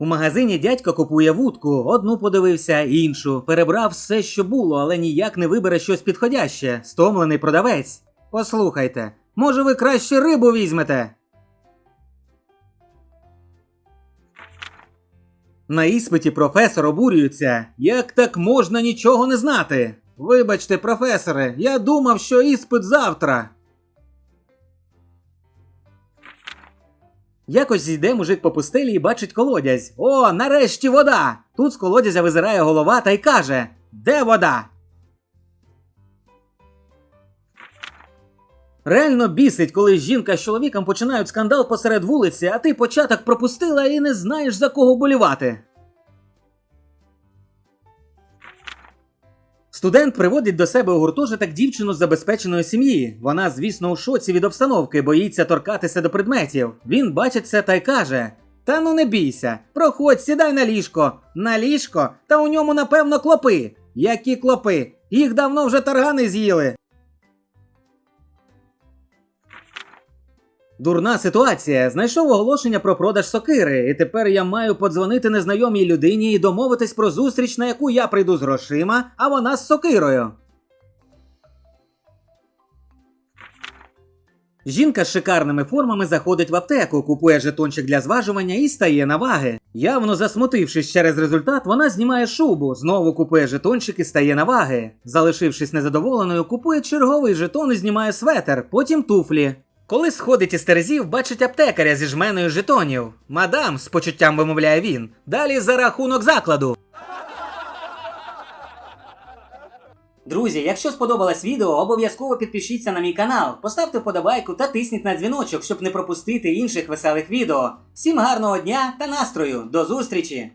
У магазині дядько купує вудку, одну подивився, іншу. Перебрав все, що було, але ніяк не вибере щось підходяще. Стомлений продавець. Послухайте, може ви краще рибу візьмете? На іспиті професор обурюється. Як так можна нічого не знати? Вибачте, професоре, я думав, що іспит завтра. Якось зійде мужик по пустелі і бачить колодязь. О, нарешті вода! Тут з колодязя визирає голова та й каже: Де вода? Реально бісить, коли жінка з чоловіком починають скандал посеред вулиці, а ти початок пропустила і не знаєш за кого болівати. Студент приводить до себе у гуртожиток дівчину з забезпеченої сім'ї. Вона, звісно, у шоці від обстановки, боїться торкатися до предметів. Він бачить це та й каже: Та ну не бійся, проходь, сідай на ліжко. На ліжко? Та у ньому, напевно, клопи. Які клопи? Їх давно вже таргани з'їли. Дурна ситуація. Знайшов оголошення про продаж сокири, і тепер я маю подзвонити незнайомій людині і домовитись про зустріч, на яку я прийду з грошима, а вона з сокирою. Жінка з шикарними формами заходить в аптеку, купує жетончик для зважування і стає на ваги. Явно засмутившись через результат, вона знімає шубу, знову купує жетончик і стає на ваги. Залишившись незадоволеною, купує черговий жетон і знімає светер, потім туфлі. Коли сходить із терезів, бачить аптекаря зі жменою жетонів. Мадам, з почуттям вимовляє він. Далі за рахунок закладу. Друзі, якщо сподобалось відео, обов'язково підпишіться на мій канал, поставте вподобайку та тисніть на дзвіночок, щоб не пропустити інших веселих відео. Всім гарного дня та настрою! До зустрічі!